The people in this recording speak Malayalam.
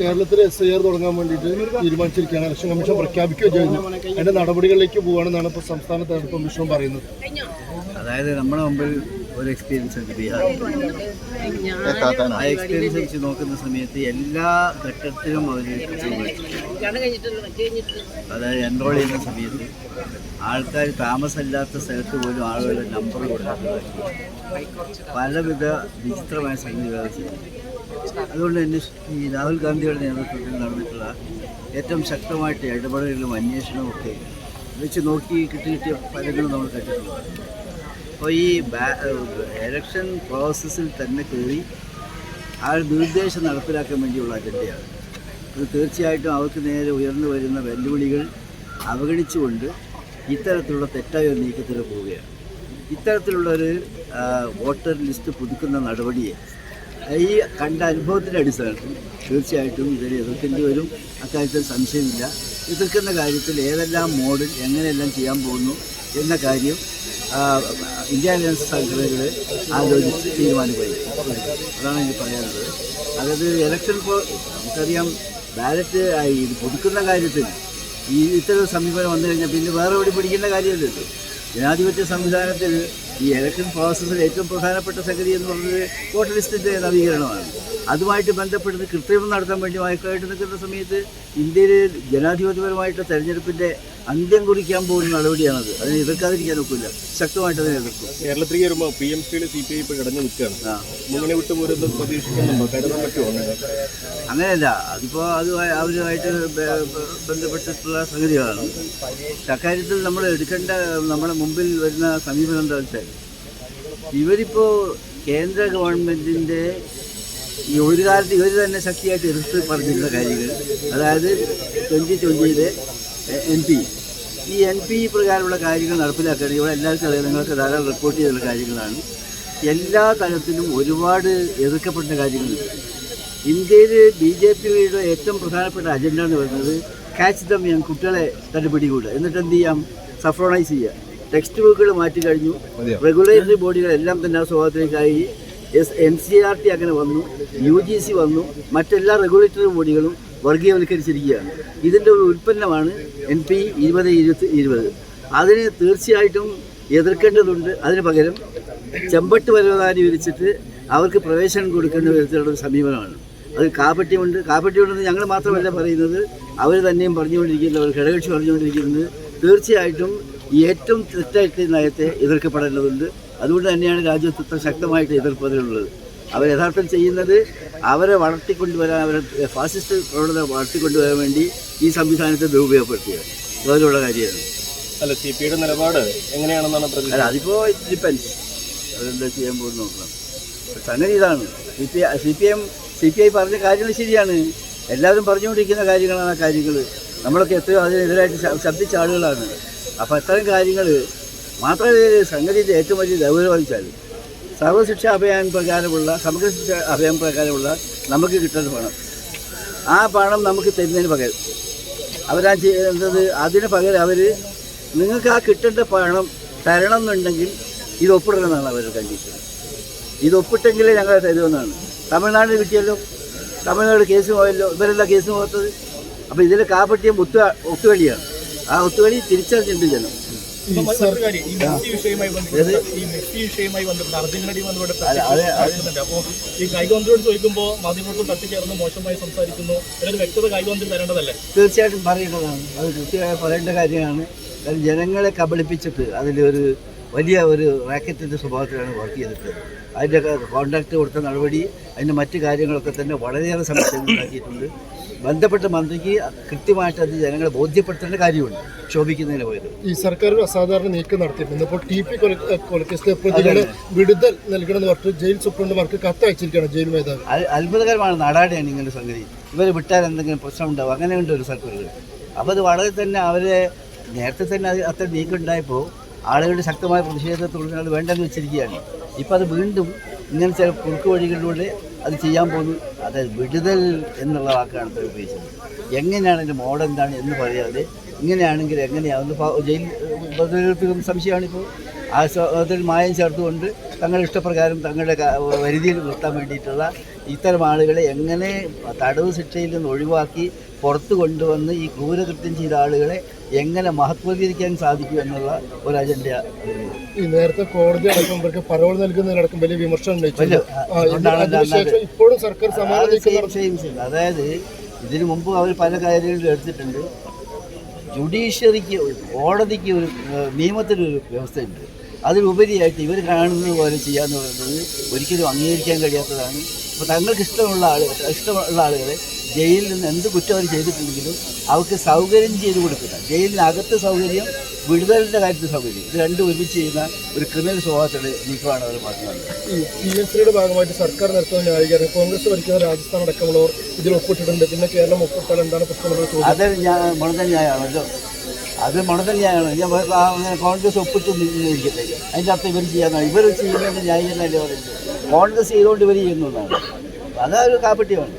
കേരളത്തിൽ എസ് ഐ ആർ തുടങ്ങാൻ വേണ്ടിയിട്ട് തീരുമാനിച്ചിരിക്കുകയാണ്. ഇലക്ഷൻ കമ്മീഷൻ പ്രഖ്യാപിക്കുകയോ ചെയ്തു. അതിന്റെ നടപടികളിലേക്ക് പോവുകയാണെന്നാണ് ഇപ്പോൾ സംസ്ഥാന തെരഞ്ഞെടുപ്പ് കമ്മീഷൻ പറയുന്നത്. അതായത് നമ്മുടെ മുമ്പിൽ ഒരു എക്സ്പീരിയൻസ് ഉണ്ട് ബീഹാർ ആ എക്സ്പീരിയൻസ് വെച്ച് നോക്കുന്ന സമയത്ത് എല്ലാ ഘട്ടത്തിലും അവർ അതായത് എൻറോൾ ചെയ്യുന്ന സമയത്ത് ആൾക്കാർ താമസമില്ലാത്ത സ്ഥലത്ത് പോലും ആളുകളുടെ നമ്പർ കൊടുക്കുന്നത് പലവിധ വിചിത്രമായ സംഗതികൾ അതുകൊണ്ട് തന്നെ ഈ രാഹുൽ ഗാന്ധിയുടെ നേതൃത്വത്തിൽ നടന്നിട്ടുള്ള ഏറ്റവും ശക്തമായിട്ട് ഇടപെടലുകളും അന്വേഷണവും ഒക്കെ വെച്ച് നോക്കി കിട്ടി കിട്ടിയ ഫലങ്ങളും നമ്മൾ കണ്ടിട്ടുണ്ട്. അപ്പോൾ ഈ എലക്ഷൻ പ്രോസസ്സിൽ തന്നെ കയറി ആ ഒരു നിർദ്ദേശം നടപ്പിലാക്കാൻ വേണ്ടിയുള്ള അജണ്ടയാണ്. അത് തീർച്ചയായിട്ടും അവർക്ക് നേരെ ഉയർന്നു വരുന്ന വെല്ലുവിളികൾ അവഗണിച്ചുകൊണ്ട് ഇത്തരത്തിലുള്ള തെറ്റായ ഒരു നീക്കത്തിൽ പോവുകയാണ്. ഇത്തരത്തിലുള്ളൊരു വോട്ടർ ലിസ്റ്റ് പുതുക്കുന്ന നടപടിയെ ഈ കണ്ട അനുഭവത്തിന്റെ അടിസ്ഥാനത്തിൽ തീർച്ചയായിട്ടും ഇതിനെ എതിർക്കേണ്ടി വരും അക്കാര്യത്തിൽ സംശയമില്ല. എതിർക്കുന്ന കാര്യത്തിൽ ഏതെല്ലാം മോഡൽ എങ്ങനെയെല്ലാം ചെയ്യാൻ പോകുന്നു എന്ന കാര്യം ഇന്ത്യ അലയൻസ് സംഘടനകൾ ആലോചിച്ച് തീരുമാനിക്കുകയും അതാണ് എനിക്ക് പറയാനുള്ളത്. അതായത് ഇലക്ഷൻ ഇപ്പോൾ നമുക്കറിയാം ബാലറ്റ് ഇത് പുതുക്കുന്ന കാര്യത്തിൽ ഈ ഇത്തരം സമീപനം വന്നു കഴിഞ്ഞാൽ പിന്നെ വേറെ എവിടെ പിടിക്കേണ്ട കാര്യമല്ലല്ലോ ജനാധിപത്യ സംവിധാനത്തിൽ ഈ ഇലക്ഷൻ പ്രോസസ്സിൽ ഏറ്റവും പ്രധാനപ്പെട്ട സംഗതി എന്ന് പറഞ്ഞത് വോട്ടർ ലിസ്റ്റിന്റെ നവീകരണമാണ്. അതുമായിട്ട് ബന്ധപ്പെട്ട് കൃത്രിമം നടത്താൻ വേണ്ടി വായ്പായിട്ട് നിൽക്കുന്ന സമയത്ത് ഇന്ത്യയിൽ ജനാധിപത്യപരമായിട്ട് തെരഞ്ഞെടുപ്പിന്റെ അന്ത്യം കുറിക്കാൻ പോകുന്ന നടപടിയാണത്. അതിനെ എതിർക്കാതിരിക്കാൻ ഒക്കില്ല. ശക്തമായിട്ട് അതിനെ എതിർക്കും. കേരളത്തിലേക്ക് വരുമ്പോൾ പി എം സിയുടെ സി പി ഐ ഇപ്പോൾ കിടന്നു നിൽക്കുകയാണ്. മുന്നണി വിട്ട് പോരുന്നത് പ്രതീക്ഷിക്കുന്നുണ്ടോ? കരുതാൻ പറ്റുമോ അങ്ങനെയല്ല. അതിപ്പോൾ അത് അവരുമായിട്ട് ബന്ധപ്പെട്ടിട്ടുള്ള സംഗതികളാണ്. അക്കാര്യത്തിൽ നമ്മൾ എടുക്കേണ്ട നമ്മുടെ മുമ്പിൽ വരുന്ന സമീപനം എന്താ വെച്ചാൽ ഇവരിപ്പോൾ കേന്ദ്ര ഗവൺമെന്റിന്റെ ഈ ഒരു കാലത്ത് ഇവർ തന്നെ ശക്തിയായിട്ട് എതിർത്ത് പറഞ്ഞിരുന്ന കാര്യങ്ങൾ. അതായത് ട്വന്റി ട്വന്റിയിലെ എൻ പി. ഈ എൻ പി പ്രകാരമുള്ള കാര്യങ്ങൾ നടപ്പിലാക്കുകയാണെങ്കിൽ ഇവിടെ എല്ലാവർക്കും അറിയാം. നിങ്ങൾക്ക് ധാരാളം റിപ്പോർട്ട് ചെയ്തിട്ടുള്ള കാര്യങ്ങളാണ്. എല്ലാ തലത്തിലും ഒരുപാട് എതിർക്കപ്പെട്ട കാര്യങ്ങളുണ്ട്. ഇന്ത്യയിൽ ബി ജെ പിയുടെ ഏറ്റവും പ്രധാനപ്പെട്ട അജണ്ട എന്ന് പറയുന്നത് കാച്ച് ദം യം കുട്ടികളെ തന്നെ എന്നിട്ട് എന്ത് ചെയ്യാം? സഫ്രോണൈസ് ചെയ്യുക. ടെക്സ്റ്റ് ബുക്കുകൾ മാറ്റി കഴിഞ്ഞു. റെഗുലേറ്ററി ബോഡികളെല്ലാം തന്നെ ആ സ്വഭാവത്തിലേക്കായി. S N C R T അങ്ങനെ വന്നു യു ജി സി വന്നു മറ്റെല്ലാ റെഗുലേറ്ററി ബോഡികളും വർഗീയവൽക്കരിച്ചിരിക്കുകയാണ്. ഇതിന്റെ ഒരു ഉൽപ്പന്നമാണ് എൻ പി ഇരുപത് ഇരുപത്തി ഇരുപത്. അതിന് തീർച്ചയായിട്ടും എതിർക്കേണ്ടതുണ്ട്. അതിന് പകരം ചെമ്പട്ട് പരവതാനി വിരിച്ചിട്ട് അവർക്ക് പ്രവേശനം കൊടുക്കേണ്ട വിധത്തിലുള്ള ഒരു സമീപനമാണ്. അത് കാപ്പട്ടിയുണ്ട് കാപ്പട്ടിയുണ്ടെന്ന് ഞങ്ങൾ മാത്രമല്ല പറയുന്നത്. അവർ തന്നെയും പറഞ്ഞുകൊണ്ടിരിക്കുന്നത് അവർ ഘടകക്ഷി പറഞ്ഞുകൊണ്ടിരിക്കുന്നത്. തീർച്ചയായിട്ടും ഏറ്റവും തെറ്റായിട്ട് ഈ നയത്തെ എതിർക്കപ്പെടേണ്ടതുണ്ട്. അതുകൊണ്ട് തന്നെയാണ് രാജ്യത്ത് ഇത്ര ശക്തമായിട്ട് എതിർപ്പതിലുള്ളത് അവർ യഥാർത്ഥം ചെയ്യുന്നത് അവരെ വളർത്തിക്കൊണ്ടുവരാൻ അവരെ ഫാസിസ്റ്റ് പ്രവണത വളർത്തിക്കൊണ്ടുവരാൻ വേണ്ടി ഈ സംവിധാനത്തെ ദുരുപയോഗപ്പെടുത്തിയത്. അതുപോലുള്ള കാര്യമാണ്. അല്ല സി പി യുടെ നിലപാട് എങ്ങനെയാണെന്നാണ് പ്രതി അല്ല അതിപ്പോൾ ഡിപ്പെൻസ് അതെന്താ ചെയ്യാൻ പോകുന്ന നോക്കണം സംഗതി ഇതാണ്. C P C P M C P I പറഞ്ഞ കാര്യങ്ങൾ ശരിയാണ്. എല്ലാവരും പറഞ്ഞുകൊണ്ടിരിക്കുന്ന കാര്യങ്ങളാണ് ആ കാര്യങ്ങൾ നമ്മളൊക്കെ എത്രയോ അതിനെതിരായിട്ട് ശബ്ദിച്ച ആളുകളാണ്. അപ്പോൾ അത്തരം കാര്യങ്ങൾ മാത്രമല്ല സംഗതിയുടെ ഏറ്റവും വലിയ ഗൗരവം വെച്ചാൽ സർവശിക്ഷ അഭിയാൻ പ്രകാരമുള്ള സമഗ്ര ശിക്ഷ അഭിയാൻ പ്രകാരമുള്ള നമുക്ക് കിട്ടുന്ന പണം. ആ പണം നമുക്ക് തരുന്നതിന് പകരം അവരാ ചെയ്യുന്നത് അതിന് പകരം അവർ നിങ്ങൾക്ക് ആ കിട്ടേണ്ട പണം തരണം എന്നുണ്ടെങ്കിൽ ഇത് ഒപ്പിടണമെന്നാണ് അവരുടെ കണ്ടീഷൻ. ഇത് ഒപ്പിട്ടെങ്കിലേ ഞങ്ങൾ തരുമെന്നാണ്. തമിഴ്നാട്ടിൽ കിട്ടിയല്ലോ തമിഴ്നാട് കേസ് പോയല്ലോ ഇവരെല്ലാം കേസ് പോകത്തത്. അപ്പോൾ ഇതിൽ കാപ്പട്ടിയം ഒത്തു ഒത്തുകളിയാണ് ആ ഒത്തുകളി തിരിച്ചറിഞ്ഞിട്ടുണ്ട് ജനം. ഇപ്പൊ മറ്റൊരു കാര്യം, ഈ മെസ്സി വിഷയവുമായി ബന്ധപ്പെട്ട് ഈ മെസ്സി വിഷയവുമായി ബന്ധപ്പെട്ട് അർജന്റീനയുമായി ബന്ധപ്പെട്ട് അതെ, അതെ, അതെ. അപ്പോ ഈ ചോദിക്കുമ്പോൾ തട്ടിച്ചേർന്ന് മോശമായി സംസാരിക്കുന്നു. എന്നൊരു വ്യക്തത കൈകൊണ്ടിൽ തരേണ്ടതല്ലേ? തീർച്ചയായിട്ടും പറയേണ്ടതാണ്. അത് കൃത്യമായി പറയേണ്ട കാര്യമാണ്. കാരണം ജനങ്ങളെ കബളിപ്പിച്ചിട്ട് അതിലൊരു വലിയ ഒരു റാക്കറ്റിന്റെ സ്വഭാവത്തിലാണ് വർക്ക് ചെയ്തിട്ട് അതിന്റെ കോണ്ടാക്ട് കൊടുത്ത നടപടി അതിന്റെ മറ്റു കാര്യങ്ങളൊക്കെ തന്നെ വളരെയേറെ സമസ്യകൾ ഉണ്ടാക്കിയിട്ടുണ്ട്. ബന്ധപ്പെട്ട മന്ത്രിക്ക് കൃത്യമായിട്ട് അത് ജനങ്ങളെ ബോധ്യപ്പെടുത്തേണ്ട കാര്യമുണ്ട്. ക്ഷോഭിക്കുന്നതിന് പോയത്. ഈ സർക്കാർ ഒരു അസാധാരണ നീക്കം നടത്തിയിട്ടുണ്ട്. ഇപ്പോൾ ടി പി കൊലക്കേസിലെ പ്രതികളെ വിടുതൽ നൽകണമെന്ന് പറഞ്ഞിട്ട് ജയിൽ സൂപ്രണ്ടുമാർക്ക് കത്ത് അയച്ചിരിക്കണം ജയിൽ മേധാവി. അത് അത്ഭുതകരമാണ് നാടാടെയാണ് ഇങ്ങനെ സംഗതി. ഇവർ വിട്ടാൽ എന്തെങ്കിലും പ്രശ്നം ഉണ്ടാവും അങ്ങനെയുണ്ട് ഒരു സർക്കാരുകൾ. അപ്പോൾ അത് വളരെ തന്നെ അവരെ നേരത്തെ തന്നെ അത് അത്ര നീക്കം ഉണ്ടായപ്പോൾ ആളുകളുടെ ശക്തമായ പ്രതിഷേധത്തോടെ അത് വേണ്ടെന്ന് വെച്ചിരിക്കുകയാണ്. ഇപ്പോൾ അത് വീണ്ടും ഇങ്ങനെ ചില കുറുക്ക് വഴികളിലൂടെ അത് ചെയ്യാൻ പോകുന്നു. അത് വിടുതൽ എന്നുള്ള വാക്കാണ് ഇപ്പോൾ ഉപയോഗിച്ചത്. എങ്ങനെയാണ് അതിന്റെ മോഡ് എന്താണ് എന്ന് പറയാതെ ഇങ്ങനെയാണെങ്കിൽ എങ്ങനെയാണ് ജയിൽ പ്രതികൾക്കും സംശയമാണിപ്പോൾ ആ അതിൽ മായം ചേർത്തുകൊണ്ട് തങ്ങളുടെ ഇഷ്ടപ്രകാരം തങ്ങളുടെ വരുതിയിൽ നിർത്താൻ വേണ്ടിയിട്ടുള്ള ഇത്തരം ആളുകളെ എങ്ങനെ തടവ് ശിക്ഷയിൽ നിന്ന് ഒഴിവാക്കി പുറത്ത് കൊണ്ടുവന്ന് ഈ ക്രൂരകൃത്യം ചെയ്ത ആളുകളെ എങ്ങനെ മഹത്വീകരിക്കാൻ സാധിക്കും എന്നുള്ള ഒരു അജണ്ട ഈ നേരത്തെ കോടതി അടക്കം ഇവർക്ക് പരോൾ നൽകുന്നതിനടക്കം വലിയ വിമർശനം ഇപ്പോഴും സർക്കാർ സമാന അതായത് ഇതിനു മുമ്പ് അവർ പല കാര്യങ്ങളും എടുത്തിട്ടുണ്ട്. ജുഡീഷ്യറിക്ക് കോടതിക്ക് ഒരു നിയമത്തിനൊരു വ്യവസ്ഥയുണ്ട്. അതിലുപരിയായിട്ട് ഇവർ കാണുന്നത് പോലെ ചെയ്യാന്ന് പറയുന്നത് ഒരിക്കലും അംഗീകരിക്കാൻ കഴിയാത്തതാണ്. അപ്പോൾ തങ്ങൾക്ക് ഇഷ്ടമുള്ള ആളുകൾ ഇഷ്ടമുള്ള ആളുകളെ ജയിലിൽ നിന്ന് എന്ത് കുറ്റം അവർ ചെയ്തിട്ടുണ്ടെങ്കിലും അവർക്ക് സൗകര്യം ചെയ്ത് കൊടുക്കുക. ജയിലിനകത്ത് സൗകര്യം വിടുതലിന്റെ കാര്യത്തിൽ സൗകര്യം. ഇത് രണ്ടും ഒരുമിച്ച് ചെയ്യുന്ന ഒരു ക്രിമിനൽ സ്വഭാവത്തിന്റെ നീക്കമാണ് അവർ പറഞ്ഞത് ഈ പി എസ് സിയുടെ ഭാഗമായിട്ട് സർക്കാർ നടത്തുന്ന ന്യായീകരണം കോൺഗ്രസ് ഭരിക്കുന്ന രാജസ്ഥാൻ അടക്കമുള്ളവർ ഇതിൽ ഒപ്പിട്ടിട്ടുണ്ട്. പിന്നെ കേരളം ഒപ്പിട്ടാൽ എന്താണ് ചോദ്യം? അത് ഞാൻ മണതന്യായമാണല്ലോ അത് മണതന്യായമാണ് ഞാൻ അങ്ങനെ കോൺഗ്രസ് ഒപ്പിട്ട് നിന്നിരിക്കട്ടെ. അതിന്റെ അർത്ഥം ഇവർ ചെയ്യാൻ ഇവർ ചെയ്യുന്നതിന്റെ ന്യായീകരണമല്ലേ പറയുന്നത്? കോൺഗ്രസ് ചെയ്തുകൊണ്ട് ഇവർ ചെയ്യുന്നതാണ്. അതൊരു കാപ്പട്യമാണ്